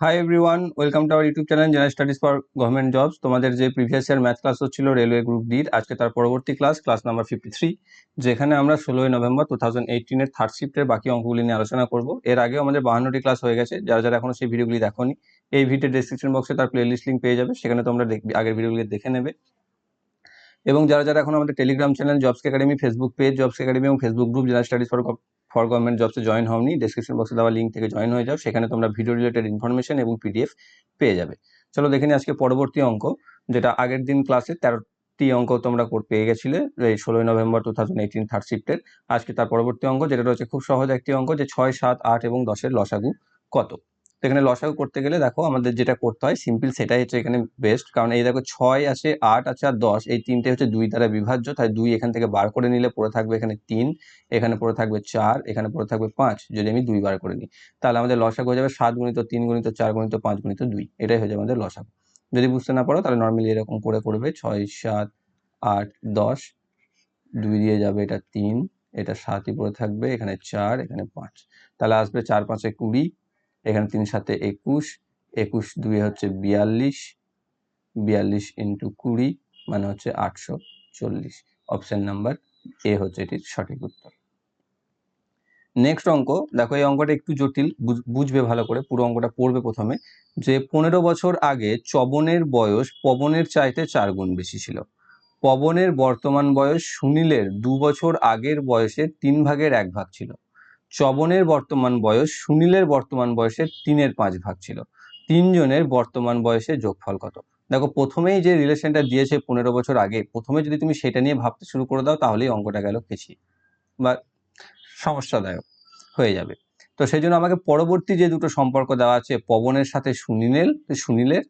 Hi everyone welcome to our YouTube channel general studies for government jobs তোমাদের যে previous year math class হচ্ছিল railway group ডির আজকে তার পরবর্তী class class number fifty three যেখানে আমরা ষোলোই নভেম্বর টু থাউজেন্ড এইটিনের থার্ড শিফটের বাকি অঙ্কগুলি নিয়ে আলোচনা করব। এর আগেও আমাদের বাহান্নটি ক্লাস হয়ে গেছে, যারা যারা এখনও সেই ভিডিওগুলি দেখোনি, এই ভিডিও ডেসক্রিপশন বক্সে তার প্লেলিস্ট লিঙ্ক পেয়ে যাবে, সেখানে তোমরা দেখ- আগের ভিডিওগুলি দেখে নেবে। এবং যারা যারা এখন আমাদের Telegram channel jobs academy Facebook page jobs academy এবং Facebook group general studies for for government জবসে join হওনি ডেসক্রিপশন বক্সে দেওয়া লিঙ্ক থেকে জয়েন হয়ে যাও, সেখানে তোমরা ভিডিও রিলেটেড ইনফরমেশন এবং পিডিএফ পেয়ে যাবে। চলো দেখে আজকে পরবর্তী অঙ্ক, যেটা আগের দিন ক্লাসে তেরোটি অঙ্ক তোমরা পেয়ে গেছিলে, এই ষোলোই November two thousand eighteen third শিফটের আজকে তার পরবর্তী অঙ্ক, যেটা রয়েছে খুব সহজ একটি অঙ্ক, যে ছয়, সাত, আট এবং দশের লসাগু কত? তো এখানে লসাগু করতে গেলে দেখো আমাদের যেটা করতে হয় সিম্পল সেটাই হচ্ছে এখানে বেস্ট কারণ এই দেখো ছয় আছে, আট আছে আর দশ, এই তিনটে হচ্ছে দুই দ্বারা বিভাজ্য, তাই দুই এখান থেকে বার করে নিলে পড়ে থাকবে এখানে তিন, এখানে পড়ে থাকবে চার, এখানে পড়ে থাকবে পাঁচ, যদি আমি দুই বার করে নিই, তাহলে আমাদের লসাগু হয়ে যাবে সাত গুণিত তিন গুণিত চার গুণিত পাঁচ গুণিত দুই, এটাই হয়ে যাবে আমাদের লসাগু। যদি বুঝতে না পারো তাহলে নর্মালি এরকম করে করবে, ছয়, সাত, আট, দশ, দুই দিয়ে যাবে এটা তিন, এটা সাতই পড়ে থাকবে, এখানে চার, এখানে পাঁচ, তাহলে আসবে চার, পাঁচে কুড়ি এখানে তিন সাথে একুশ একুশ দুই হচ্ছে বিয়াল্লিশ বিয়াল্লিশ ইন্টু কুড়ি মানে হচ্ছে আটশো চল্লিশ। অপশান নাম্বার এ হচ্ছে এটির সঠিক উত্তর। নেক্সট অঙ্ক, দেখো এই অঙ্কটা একটু জটিল, বুঝ- বুঝবে ভালো করে, পুরো অঙ্কটা পড়বে প্রথমে। যে পনেরো বছর আগে চবনের বয়স পবনের চাইতে চার গুণ বেশি ছিল। পবনের বর্তমান বয়স সুনীলের দু বছর আগের বয়সের তিন ভাগের এক ভাগ ছিল। চবনের বর্তমান বয়স সুনীলের বর্তমান বয়সের তিনের পাঁচ ভাগ ছিল। তিনজনের বর্তমান বয়সের যোগফল কত? দেখো, প্রথমেই যে রিলেশনটা দিয়েছে পনেরো বছর আগে, প্রথমে যদি তুমি সেটা নিয়ে ভাবতে শুরু করে দাও তাহলেই অঙ্কটা গেল পেছি বা সমস্যাদায়ক হয়ে যাবে। তো সেই জন্য আমাকে পরবর্তী যে দুটো সম্পর্ক দেওয়া আছে, পবনের সাথে সুনীলের সুনীলের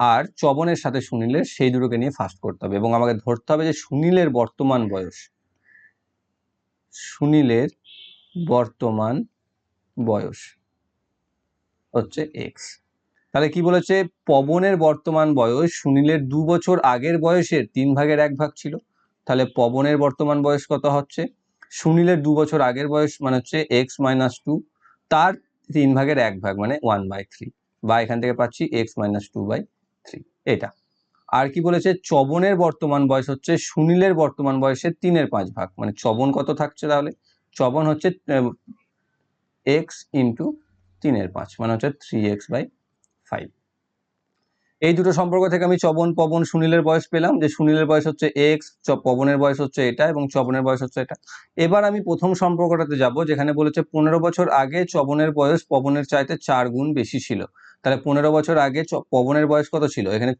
আর চবনের সাথে সুনীলের, সেই দুটোকে নিয়ে ফাস্ট করতে হবে। এবং আমাকে ধরতে হবে যে সুনীলের বর্তমান বয়স সুনীলের বর্তমান বয়স হচ্ছে এক্স তাহলে কি বলেছে? পবনের বর্তমান বয়স সুনীলের দু বছর আগের বয়সের তিন ভাগের এক ভাগ ছিল। তাহলে পবনের বর্তমান বয়স কত হচ্ছে? সুনীলের দু বছর আগের বয়স মানে হচ্ছে এক্স মাইনাস টু তার তিন ভাগের এক ভাগ মানে ওয়ান বাই থ্রি বা এখান থেকে পাচ্ছি X minus two by three এটা। আর কি বলেছে? চবনের বর্তমান বয়স হচ্ছে সুনীলের বর্তমান বয়সের তিনের পাঁচ ভাগ। মানে চবন কত থাকছে তাহলে? চবন হচ্ছে এক্স ইন্টু তিনের পাঁচ মানে হচ্ছে থ্রি এক্স বাই ফাইভ এই দুটো সম্পর্ক থেকে আমি চবন, পবন, সুনীলের বয়স পেলাম, যে সুনীলের বয়স হচ্ছে এক্স পবনের বয়স হচ্ছে এটা এবং চবনের বয়স হচ্ছে এটা। এবার আমি প্রথম সম্পর্কটাতে যাব, যেখানে বলেছে পনেরো বছর আগে চবনের বয়স পবনের চাইতে চার গুণ বেশি ছিল। তাহলে পনেরো বছর আগে পবনের বয়স কত ছিল? এখানে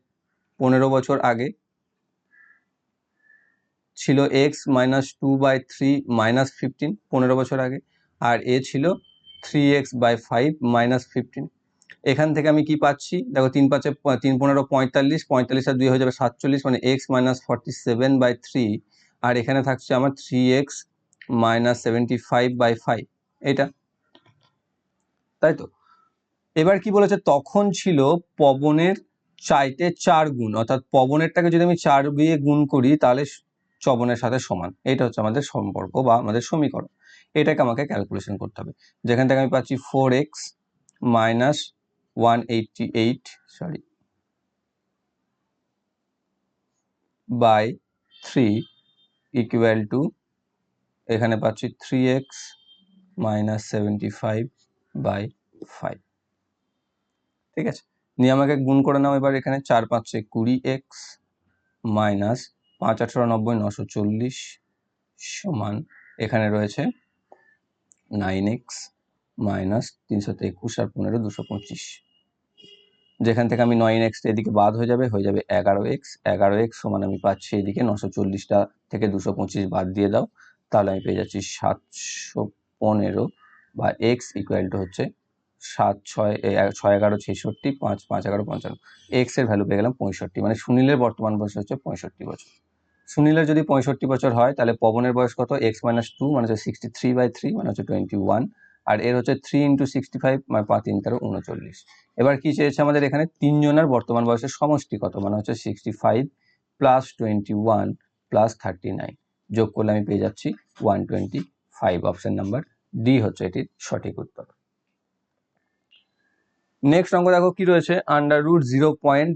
পনেরো বছর আগে ছিল X minus two by three minus fifteen পনেরো বছর আগে, আর এ ছিল three X by five minus fifteen এখান থেকে আমি কি পাচ্ছি? দেখো তিন পাঁচে তিন পনেরো পঁয়তাল্লিশ পঁয়তাল্লিশ আর দুই হয়ে যাবে সাতচল্লিশ মানে X minus forty seven by three আর এখানে থাকছে আমার three X minus seventy five by five এটা। তাই তো? এবার কি বলেছে? তখন ছিল পবনের চাইতে চার গুণ, অর্থাৎ পবনেরটাকে যদি আমি চার দিয়ে গুণ করি, তাহলে চবনের সাথে সমান। এটা হচ্ছে আমাদের সম্পর্ক বা আমাদের সমীকরণ। এটাকে আমাকে ক্যালকুলেশন করতে হবে। যেখান থেকে আমি পাচ্ছি four X minus one eighty eight sorry by three equal to এখানে পাচ্ছি three X minus seventy five by five ঠিক আছে? নিয়ে আমাকে গুণ করে নাও এবার এখানে, চার, পাঁচে কুড়ি এক্স মাইনাস পাঁচ আঠারো নব্বই নশো চল্লিশ সমান এখানে রয়েছে নাইন এক্স মাইনাস তিনশো একুশ আর পনেরো দুশো পঁচিশ। যেখান থেকে আমি নয় এক্স এদিকে বাদ হয়ে যাবে হয়ে যাবে এগারো এক্স এগারো এক্স সমান আমি পাচ্ছি এদিকে নশো চল্লিশটা থেকে দুশো পঁচিশ বাদ দিয়ে দাও। তাহলে আমি পেয়ে যাচ্ছি সাতশো পনেরো বা এক্স ইকুয়াল টু হচ্ছে সাত ছয় ছয় এগারো ছেষট্টি, পাঁচ পাঁচ এগারো পঞ্চান্ন। এক্সের ভ্যালু পেয়ে গেলাম পঁয়ষট্টি মানে সুনীলের বর্তমান বয়স হচ্ছে পঁয়ষট্টি বছর। সুনীলের যদি পঁয়ষট্টি বছর হয়, তাহলে পবনের বয়স কত? এক্স মাইনাস টু মানে হচ্ছে সিক্সটি থ্রি বাই থ্রি মানে হচ্ছে টোয়েন্টি ওয়ান আর এর হচ্ছে থ্রি ইন্টু সিক্সটি ফাইভ মানে পাঁচ তিন তেরো উনচল্লিশ। এবার কি চেয়েছে আমাদের এখানে? তিনজনের বর্তমান বয়সের সমষ্টি কত মানে হচ্ছে sixty five plus twenty one plus thirty nine যোগ করলে আমি পেয়ে যাচ্ছি one twenty five option number D হচ্ছে এটির সঠিক উত্তর। নেক্সট অঙ্ক দেখো কি রয়েছে? Under root zero point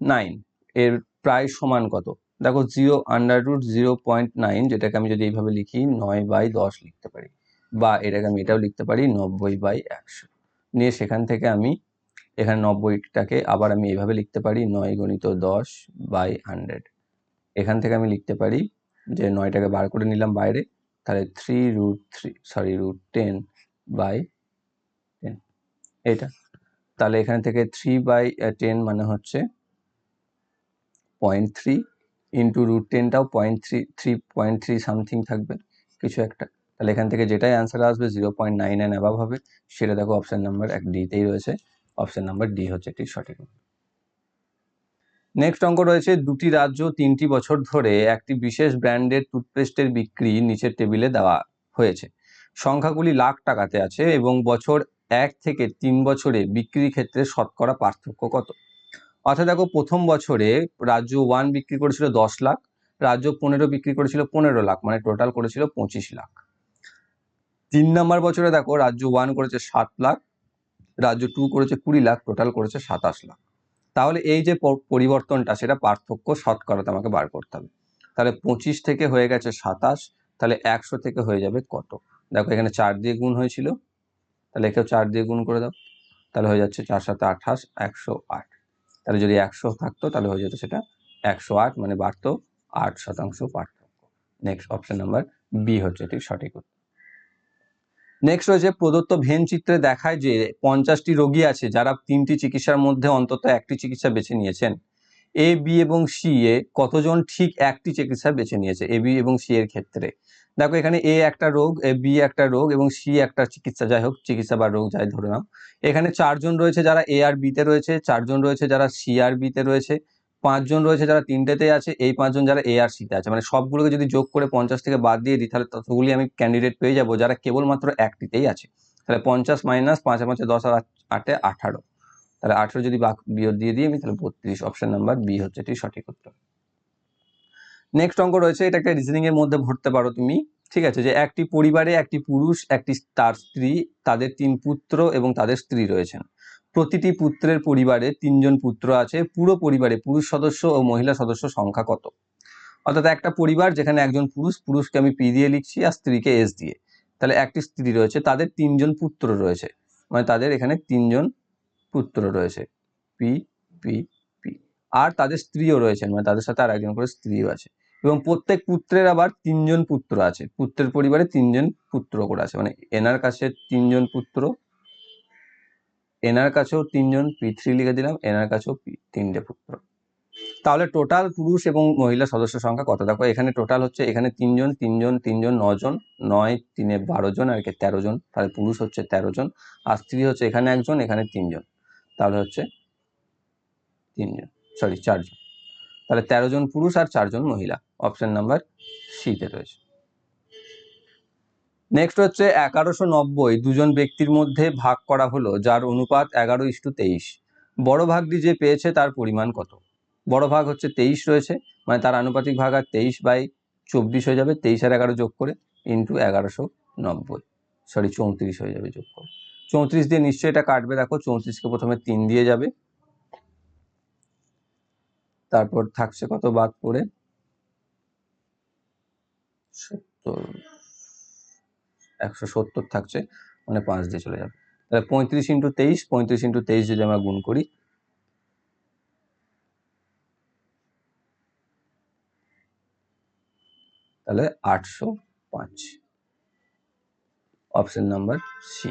nine এর প্রায় সমান কত? দেখো zero under root zero point nine যেটাকে আমি যদি এইভাবে লিখি নয় বাই দশ লিখতে পারি বা এটাকে আমি এটাও লিখতে পারি নব্বই বাই একশো। নিয়ে সেখান থেকে আমি এখানে নব্বইটাকে আবার আমি এইভাবে লিখতে পারি নয় গণিত দশ বাই হান্ড্রেড এখান থেকে আমি লিখতে পারি যে নয়টাকে বার করে নিলাম বাইরে, তাহলে three root three sorry root ten by ten এটা তাহলে এখান থেকে থ্রি বাই টেন মানে হচ্ছে point three into root টেনটাও point three three point three something থাকবে, কিছু একটা। তাহলে এখান থেকে যেটাই অ্যান্সার আসবে zero point nine nine above হবে, সেটা দেখো অপশান নাম্বার এক ডিতেই রয়েছে অপশান নাম্বার ডি হচ্ছে এটি সঠিক নেক্সট অঙ্ক রয়েছে, দুটি রাজ্য তিনটি বছর ধরে একটি বিশেষ ব্র্যান্ডের টুথপেস্টের বিক্রি নিচের টেবিলে দেওয়া হয়েছে। সংখ্যাগুলি লাখ টাকাতে আছে এবং বছর এক থেকে তিন বছরে বিক্রির ক্ষেত্রে শতকরা পার্থক্য কত? অর্থাৎ দেখো প্রথম বছরে রাজ্য ওয়ান বিক্রি করেছিল দশ লাখ, রাজ্য পনেরো বিক্রি করেছিল পনেরো লাখ মানে টোটাল করেছিল পঁচিশ লাখ। তিন নম্বর বছরে দেখো রাজ্য ওয়ান করেছে সাত লাখ, রাজ্য টু করেছে কুড়ি লাখ টোটাল করেছে সাতাশ লাখ। তাহলে এই যে পরিবর্তনটা সেটা পার্থক্য শতকরাতে আমাকে বার করতে হবে। তাহলে পঁচিশ থেকে হয়ে গেছে সাতাশ, তাহলে একশো থেকে হয়ে যাবে কত? দেখো এখানে চার দিয়ে গুণ হয়েছিল, তাহলে একেও চার দিয়ে গুণ করে দাও, তাহলে হয়ে যাচ্ছে চার সাথে আঠাশ, একশো আট। তাহলে যদি একশো থাকতো, তাহলে হয়ে যেত সেটা একশো আট মানে বাড়তো আট শতাংশ পার্থক্য। নেক্সট অপশন নাম্বার বি হচ্ছে এটি সঠিক উত্তর। নেক্সট রয়েছে প্রদত্ত ভেন চিত্রে দেখায় যে পঞ্চাশটি রোগী আছে যারা তিনটি চিকিৎসার মধ্যে অন্তত একটি চিকিৎসা বেছে নিয়েছেন। এ বি এবং সি এ কতজন ঠিক একটি চিকিৎসা বেছে নিয়েছে? এ বি এবং সি এর ক্ষেত্রে। দেখো, এখানে এ একটা রোগ, এ বি একটা রোগ এবং সি একটা চিকিৎসা। যাই হোক, চিকিৎসা বা রোগ যাই ধরে নাও। এখানে চারজন রয়েছে যারা এ আর বিতে রয়েছে, চারজন রয়েছে যারা সি আর বিতে রয়েছে, পাঁচজন রয়েছে যারা তিনটেতে আছে, এই পাঁচজন যারা এ আর সিতে আছে। মানে সবগুলোকে যদি যোগ করে পঞ্চাশ থেকে বাদ দিয়ে দিই, তাহলে ততগুলি আমি ক্যান্ডিডেট পেয়ে যাব যারা কেবলমাত্র একটিতেই আছে। তাহলে পঞ্চাশ মাইনাস পাঁচে পাঁচে দশ আর আট- আঠারো। তাহলে আঠেরো যদি বাক বিয়োগ দিয়ে দিই আমি, তাহলে বত্রিশ। অপশন নাম্বার বি হচ্ছে এটি সঠিক উত্তর। নেক্সট অঙ্ক রয়েছে, এটাকে রিজনিং এর মধ্যে ভরতে পারো তুমি। ঠিক আছে, যে একটি পরিবারে একটি পুরুষ, একটি তার স্ত্রী, তাদের তিন পুত্র এবং তাদের স্ত্রী রয়েছেন। প্রতিটি পুত্রের পরিবারে তিনজন পুত্র আছে, পুরো পরিবারে পুরুষ সদস্য ও মহিলা সদস্য সংখ্যা কত? অর্থাৎ একটা পরিবার যেখানে একজন পুরুষ, পুরুষকে আমি পি দিয়ে লিখছি আর স্ত্রীকে এস দিয়ে। তাহলে একটি স্ত্রী রয়েছে, তাদের তিনজন পুত্র রয়েছে। মানে তাদের এখানে তিনজন পুত্র রয়েছে। P P P. আর তাদের স্ত্রীও রয়েছেন মানে তাদের সাথে আর একজন করে স্ত্রীও আছে। এবং প্রত্যেক পুত্রের আবার তিনজন পুত্র আছে। পুত্রের পরিবারে তিনজন পুত্র করে আছে। মানে এনার কাছে তিনজন পুত্র, এনার কাছেও তিনজন পি থ্রি লিখে দিলাম, এনার কাছেও তিনটে পুত্র। তাহলে টোটাল পুরুষ এবং মহিলা সদস্য সংখ্যা কত? দেখো, এখানে টোটাল হচ্ছে, এখানে তিনজন তিনজন তিনজন, নজন, নয়, তিনে বারো জন, আর কি তেরো জন। তাহলে পুরুষ হচ্ছে তেরো জন, আর স্ত্রী হচ্ছে এখানে একজন, এখানে তিনজন। তাহলে হচ্ছে তিনজন সরি চারজন। তাহলে তেরো জন পুরুষ আর চারজন মহিলা। অপশন নাম্বার সিতে রয়েছে। নেক্সট হচ্ছে এগারোশো নব্বই। দুজন ব্যক্তির মধ্যে ভাগ করা হলো, যার অনুপাত এগারো ইস্টু তেইশ। বড় ভাগটি যে পেয়েছে তার পরিমাণ কত? বড় ভাগ হচ্ছে তেইশ রয়েছে মানে তার আনুপাতিক ভাগ আর তেইশ বাই চব্বিশ হয়ে যাবে, তেইশ আর এগারো যোগ করে ইন্টু এগারোশো নব্বই। সরি চৌত্রিশ হয়ে যাবে যোগ করে। চৌত্রিশ দিয়ে নিশ্চয়ই এটা কাটবে, দেখো চৌত্রিশকে প্রথমে তিন দিয়ে যাবে। তারপর থাকছে কত বাদ পড়ে? সত্তর, একশো সত্তর থাকছে মানে পাঁচ দিয়ে চলে যাবে। তাহলে পঁয়ত্রিশ ইন্টু তেইশ, পঁয়ত্রিশ ইন্টু তেইশ যদি আমরা গুণ করি, তাহলে আটশো পাঁচ। Option number C.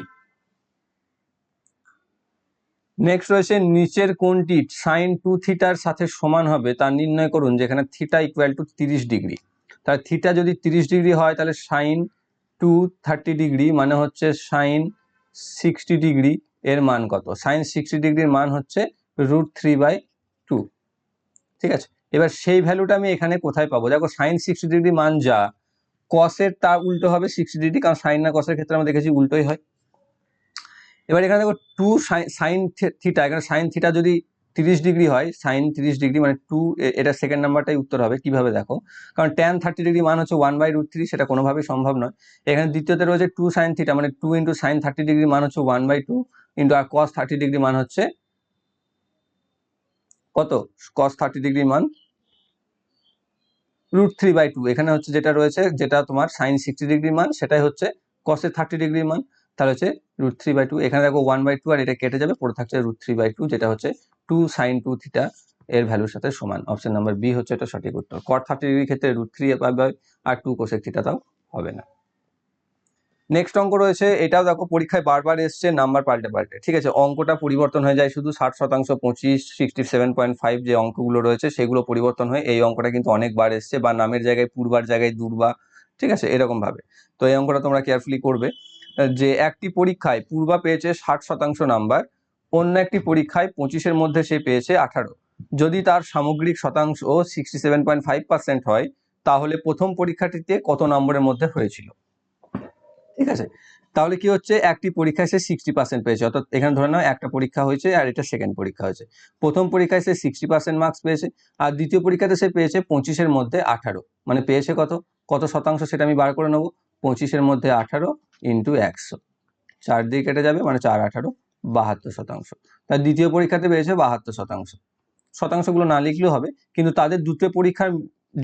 নেক্সট রয়েছে, নিচের কোনটি? সাইন টু থিটার সাথে সমান হবে, তা নির্ণয় করুন, যেখানে থিটা ইকুয়াল টু তিরিশ ডিগ্রি। তাহলে থিটা যদি তিরিশ ডিগ্রি হয়, তাহলে সাইন টু থার্টি ডিগ্রি মানে হচ্ছে সাইন সিক্সটি ডিগ্রি এর মান কত? সাইন সিক্সটি ডিগ্রির মান হচ্ছে রুট থ্রি বাই টু ঠিক আছে? এবার সেই ভ্যালুটা আমি এখানে কোথায় পাবো? দেখো সাইন সিক্সটি ডিগ্রি মান যা কসের তা উল্টো হবে সিক্সটি ডিগ্রি কারণ সাইন না কসের ক্ষেত্রে আমরা দেখেছি উল্টোই হয়। এবার এখানে দেখো টু সাইন থিটা এখানে সাইন থিটা যদি তিরিশ ডিগ্রি হয় সাইন তিরিশ ডিগ্রি মানে টু এটা সেকেন্ড নাম্বারটাই উত্তর হবে, কীভাবে দেখো? কারণ ট্যান থার্টি ডিগ্রি মান হচ্ছে ওয়ান বাই রুট থ্রি সেটা কোনোভাবেই সম্ভব নয়। এখানে দ্বিতীয়তে রয়েছে টু সাইন থিটা মানে two into sine thirty degree মান হচ্ছে ওয়ান বাই টু ইন্টু আর কস থার্টি ডিগ্রি মান হচ্ছে কত? কস থার্টি ডিগ্রি মান রুট থ্রি বাই টু এখানে হচ্ছে যেটা রয়েছে, যেটা তোমার সাইন সিক্সটি ডিগ্রি মান, সেটাই হচ্ছে কসের থার্টি ডিগ্রি মান, তাহলে হচ্ছে রুট থ্রি বাই টু এখানে দেখো ওয়ান বাই টু আর এটা কেটে যাবে, পড়ে থাকছে রুট থ্রি বাই টু যেটা হচ্ছে টু সাইন টু থিটা এর ভ্যালুর সাথে সমান। অপশন নাম্বার বি হচ্ছে এটা সঠিক উত্তর। কট থার্টি ডিগ্রি ক্ষেত্রে রুট থ্রি পাবে আর টু কোসেক থিটা তাও হবে না। নেক্সট অঙ্ক রয়েছে, এটাও দেখো, পরীক্ষায় বারবার এসছে, নাম্বার পাল্টে পাল্টে। ঠিক আছে, অঙ্কটা পরিবর্তন হয়ে যায় শুধু ষাট শতাংশ, পঁচিশ সিক্সটি সেভেন পয়েন্ট ফাইভ যে অঙ্কগুলো রয়েছে, সেগুলো পরিবর্তন হয়ে এই অঙ্কটা কিন্তু অনেকবার এসছে, বা নামের জায়গায়, পূর্বার জায়গায়, দুর্বা, ঠিক আছে এরকম ভাবে তো এই অঙ্কটা তোমরা কেয়ারফুলি করবে, যে একটি পরীক্ষায় পূর্বা পেয়েছে ষাট শতাংশ নাম্বার অন্য একটি পরীক্ষায় পঁচিশের মধ্যে সে পেয়েছে আঠারো। যদি তার সামগ্রিক শতাংশ sixty seven point five percent হয়, তাহলে প্রথম পরীক্ষাটিতে কত নম্বরের মধ্যে হয়েছিল? ঠিক আছে? তাহলে কি হচ্ছে? একটি পরীক্ষায় সে সিক্সটি পার্সেন্ট পেয়েছে। অর্থাৎ এখানে ধরে নাও, একটা পরীক্ষা হয়েছে আর এটা সেকেন্ড পরীক্ষা হয়েছে। প্রথম পরীক্ষায় সে সিক্সটি পার্সেন্ট মার্কস পেয়েছে আর দ্বিতীয় পরীক্ষাতে সে পেয়েছে পঁচিশের মধ্যে আঠারো। মানে পেয়েছে কত? কত শতাংশ সেটা আমি বার করে নেব? পঁচিশের মধ্যে আঠারো ইন্টু একশো। চার দিয়ে কেটে যাবে মানে চার আঠারো। বাহাত্তর শতাংশ। তার দ্বিতীয় পরীক্ষাতে পেয়েছে বাহাত্তর শতাংশ। শতাংশগুলো না লিখলেও হবে, কিন্তু তাদের দুটো পরীক্ষার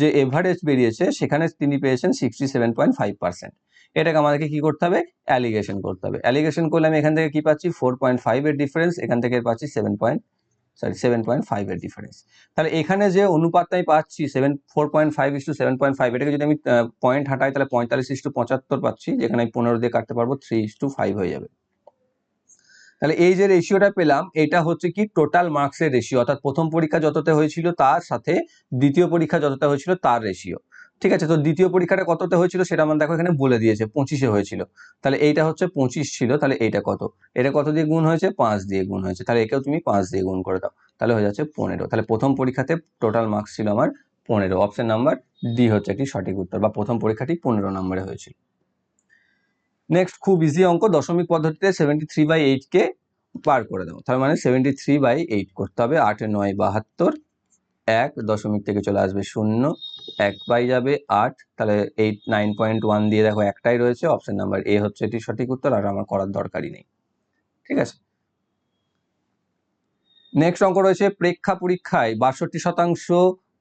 যে এভারেজ বেরিয়েছে, সেখানে তিনি পেয়েছেন sixty seven point five percent এটাকে আমাদেরকে কি করতে হবে? অ্যালিগেশন করতে হবে। অ্যালিগেশন করলে আমি এখান থেকে কি পাচ্ছি? ফোর পয়েন্ট ফাইভের ডিফারেন্স এখান থেকে পাচ্ছি seven point sorry seven point ফাইভের ডিফারেন্স তাহলে এখানে যে অনুপাতটা আমি পাচ্ছি seven four point five is two seven point five এটাকে যদি আমি পয়েন্ট হাঁটাই, তাহলে পঁয়তাল্লিশ ইস টু পঁচাত্তর পাচ্ছি, যেখানে আমি পনেরো দিয়ে কাটতে পারব থ্রি ইস টু ফাইভ হয়ে যাবে। তাহলে এই যে রেশিওটা পেলাম, এটা হচ্ছে কি টোটাল মার্কসের রেশিও অর্থাৎ প্রথম পরীক্ষা যতটা হয়েছিল তার সাথে দ্বিতীয় পরীক্ষা যতটা হয়েছিল তার রেশিও ঠিক আছে, তো দ্বিতীয় পরীক্ষাটা কততে হয়েছিল সেটা আমার দেখো এখানে বলে দিয়েছে, পঁচিশে হয়েছিল। তাহলে এইটা হচ্ছে পঁচিশ ছিল, তাহলে এইটা কত? এটা কত দিয়ে গুণ হয়েছে? পাঁচ দিয়ে গুণ হয়েছে। তাহলে একেও তুমি পাঁচ দিয়ে গুণ করে দাও, তাহলে হয়ে যাচ্ছে পনেরো। তাহলে প্রথম পরীক্ষাতে টোটাল মার্কস ছিল আমার পনেরো। অপশন নাম্বার ডি হচ্ছে একটি সঠিক উত্তর, বা প্রথম পরীক্ষাটি পনেরো নম্বরে হয়েছিল। নেক্সট খুব ইজি অঙ্ক, দশমিক পদ্ধতিতে সেভেন্টি থ্রি বাই এইটকে পার করে দেবো। তার মানে সেভেন্টি থ্রি বাই এইট করতে হবে, আটে, নয়, বাহাত্তর, এক, দশমিক থেকে চলে আসবে শূন্য, এক বাই যাবে আট। তাহলে এইট নাইন পয়েন্ট ওয়ান দিয়ে দেখো একটাই রয়েছে অপশন নাম্বার এ হচ্ছে এটি সঠিক উত্তর, আর আমার করার দরকারই নেই। ঠিক আছে? নেক্সট অঙ্ক রয়েছে, প্রেক্ষা পরীক্ষায় বাষট্টি শতাংশ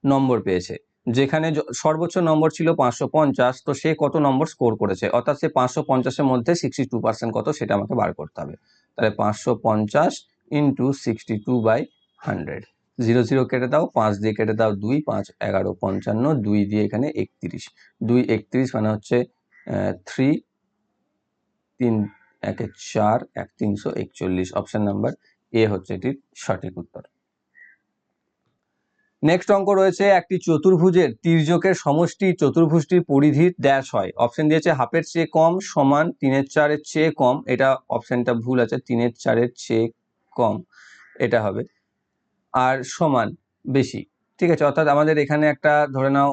নম্বর পেয়েছে। যেখানে সর্বোচ্চ নম্বর ছিল পাঁচশো পঞ্চাশ, তো সে কত নম্বর স্কোর করেছে? অর্থাৎ সে পাঁচশো পঞ্চাশের মধ্যে সিক্সটি টু পার্সেন্ট কত, সেটা আমাকে বার করতে হবে। তাহলে পাঁচশো পঞ্চাশ into sixty two by hundred zero zero কেটে দাও, পাঁচ দিয়ে কেটে দাও দুই, পাঁচ এগারো পঞ্চান্ন, দুই দিয়ে এখানে একত্রিশ। দুই একত্রিশ মানে হচ্ছে থ্রি তিন, একে চার, এক, তিনশো একচল্লিশ। অপশন নাম্বার এ হচ্ছে এটির সঠিক উত্তর। নেক্সট অঙ্ক রয়েছে একটি চতুর্ভুজের তির্যকের সমষ্টি চতুর্ভুজটির পরিধির ড্যাশ হয়। অপশন দিয়েছে হাফের চেয়ে কম সমান তিনের চারের চেয়ে কম। এটা অপশনটা ভুল আছে, তিনের চারের চেয়ে কম। এটা হবে। আর সমান বেশি। ঠিক আছে, অর্থাৎ আমাদের এখানে একটা, ধরে নাও,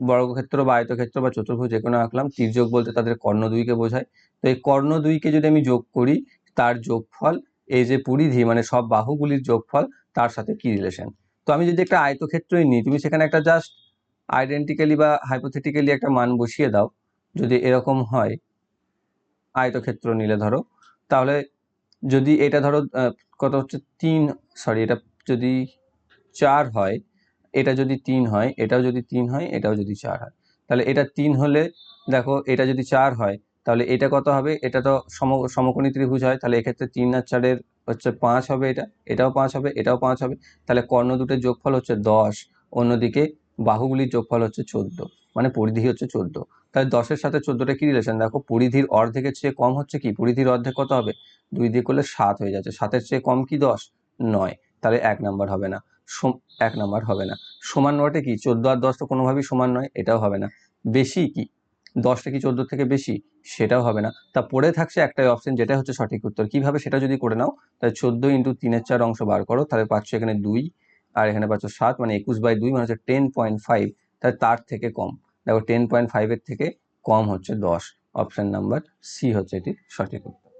বর্গক্ষেত্র বা আয়তক্ষেত্র বা চতুর্ভুজ যে কোনো আঁকলাম। তির্যক বলতে তাদের কর্ণ দুইকে বোঝায়। তো এই কর্ণ দুইকে যদি আমি যোগ করি, তার যোগফল, এই যে পরিধি মানে সব বাহুগুলির যোগফল, তার সাথে কি রিলেশন তো আমি যদি একটা আয়তক্ষেত্রই নিই, তুমি সেখানে একটা জাস্ট আইডেন্টিক্যালি বা হাইপোথেটিক্যালি একটা মান বসিয়ে দাও, যদি এরকম হয়, আয়তক্ষেত্র নিলে ধরো, তাহলে যদি এটা ধরো কত হচ্ছে? তিন সরি এটা যদি চার হয়, এটা যদি তিন হয়, এটাও যদি তিন হয়, এটাও যদি চার হয়। তাহলে এটা তিন হলে, দেখো, এটা যদি চার হয়, তাহলে এটা কত হবে? এটা তো সম, সমকোণী ত্রিভুজ হয়, তাহলে এক্ষেত্রে তিন আর চারের হচ্ছে পাঁচ হবে এটা, এটাও পাঁচ হবে, এটাও পাঁচ হবে, তাহলে কর্ণ দুটোর যোগফল হচ্ছে দশ, অন্যদিকে বাহুগুলির যোগফল হচ্ছে চোদ্দ মানে পরিধি হচ্ছে চোদ্দ। তাহলে দশের সাথে চোদ্দটা কি রিলেশন দেখো পরিধির অর্ধেকের চেয়ে কম হচ্ছে কি? পরিধির অর্ধেক কত হবে? দুই দিয়ে করলে সাত হয়ে যাচ্ছে, সাতের চেয়ে কম কি দশ? নয়, তাহলে এক নাম্বার হবে না এক নাম্বার হবে না। সমান নয়টা কি? চোদ্দ আর দশ তো কোনোভাবেই সমান নয়, এটাও হবে না। বেশি কি? দশটা কি চোদ্দোর থেকে বেশি? সেটাও হবে না। তা পড়ে থাকছে একটাই অপশন যেটা হচ্ছে সঠিক উত্তর। কীভাবে সেটা যদি করে নাও, তাহলে চোদ্দ ইন্টু তিনের চার অংশ বার করো, তাহলে পাচ্ছ এখানে দুই, আর এখানে পাচ্ছ সাত মানে একুশ বাই দুই মানে হচ্ছে টেন পয়েন্ট ফাইভ তাহলে তার থেকে কম। দেখো টেন পয়েন্ট ফাইভের থেকে কম হচ্ছে দশ। অপশন নাম্বার সি হচ্ছে এটি সঠিক উত্তর।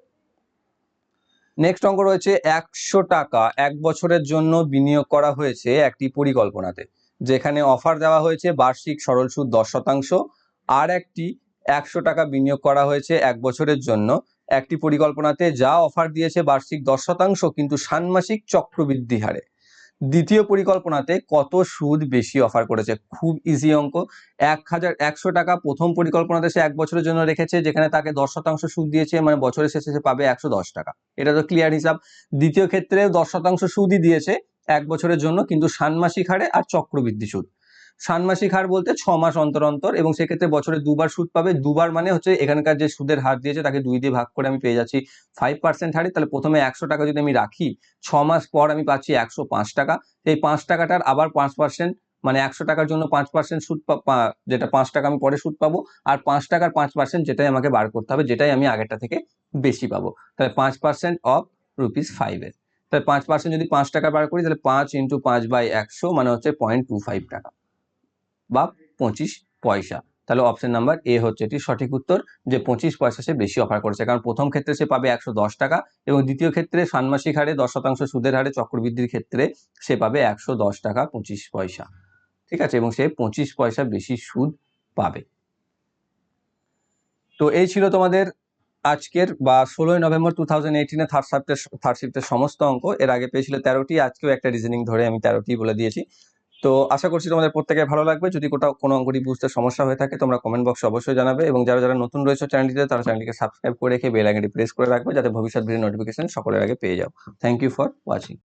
নেক্সট অঙ্ক রয়েছে একশো টাকা। এক বছরের জন্য বিনিয়োগ করা হয়েছে একটি পরিকল্পনাতে, যেখানে অফার দেওয়া হয়েছে বার্ষিক সরল সুদ দশ শতাংশ আর একটি একশো টাকা বিনিয়োগ করা হয়েছে এক বছরের জন্য। একটি পরিকল্পনাতে যা অফার দিয়েছে বার্ষিক দশ শতাংশ কিন্তু ষান্মাসিক চক্রবৃদ্ধি হারে। দ্বিতীয় পরিকল্পনাতে কত সুদ বেশি অফার করেছে? খুব ইজি অঙ্ক। এক হাজার একশো টাকা প্রথম পরিকল্পনাতে সে এক বছরের জন্য রেখেছে, যেখানে তাকে দশ শতাংশ সুদ দিয়েছে মানে বছরের শেষে সে পাবে একশো দশ টাকা। এটা তো ক্লিয়ার হিসাব। দ্বিতীয় ক্ষেত্রে দশ শতাংশ সুদই দিয়েছে এক বছরের জন্য কিন্তু ষান্মাসিক হারে আর চক্রবৃদ্ধি সুদ। ষান্মাসিক হার বলতে ছ মাস অন্তর অন্তর এবং সেক্ষেত্রে বছরে দুবার সুদ পাবে। দুবার মানে হচ্ছে এখানকার যে সুদের হার দিয়েছে তাকে দুই দিয়ে ভাগ করে আমি পেয়ে যাচ্ছি ফাইভ পার্সেন্ট হারে। তাহলে প্রথমে একশো টাকা যদি আমি রাখি, ছ মাস পর আমি পাচ্ছি একশো পাঁচ টাকা। এই পাঁচ টাকাটার আবার পাঁচ পার্সেন্ট মানে একশো টাকার জন্য পাঁচ পার্সেন্ট সুদ যেটা পাঁচ টাকা আমি পরে সুদ পাবো আর পাঁচ টাকার পাঁচ পার্সেন্ট যেটাই আমাকে বার করতে হবে, যেটাই আমি আগেরটা থেকে বেশি পাবো। তাহলে পাঁচ পার্সেন্ট অফ রুপিস ফাইভের তাহলে পাঁচ পার্সেন্ট যদি পাঁচ টাকা বার করি, তাহলে পাঁচ ইন্টু পাঁচ বাই একশো মানে হচ্ছে পয়েন্ট টু ফাইভ টাকা। বা পঁচিশ পয়সা। তাহলে অপশন নাম্বার এ হচ্ছে এটি সঠিক উত্তর যে পঁচিশ পয়সা সে বেশি অফার করেছে। কারণ প্রথম ক্ষেত্রে সে পাবে একশো দশ টাকা এবং দ্বিতীয় ক্ষেত্রে ষান্মাসিক হারে দশ শতাংশ সুদের হারে চক্রবৃদ্ধির ক্ষেত্রে সে পাবে একশো দশ টাকা পঁচিশ পয়সা। ঠিক আছে? এবং সে পঁচিশ পয়সা বেশি সুদ পাবে। তো এই ছিল তোমাদের আজকের বা ষোলোই নভেম্বর টু থাউজেন্ড এইটিনে থার্ড শিফটের থার্ড শিফটের সমস্ত অঙ্ক। এর আগে পেয়েছিল তেরোটি, আজকেও একটা রিজনিং ধরে আমি তেরোটি বলে দিয়েছি। তো আশা করছি তোমাদের প্রত্যেকে ভালো লাগবে। যদি কোথাও কোনো অঙ্কটি বুঝতে সমস্যা হয়ে থাকে, তোমরা কমেন্ট বক্সে অবশ্যই জানাবে এবং যারা যারা নতুন রয়েছে চ্যানেলটিতে তারা চ্যানেলটিকে সাবস্ক্রাইব করে রেখে বেল আইকনটি প্রেস করে রাখবে যাতে ভবিষ্যৎ ভিডিও নোটিফিকেশন সকলের আগে পেয়ে যাও। Thank you for watching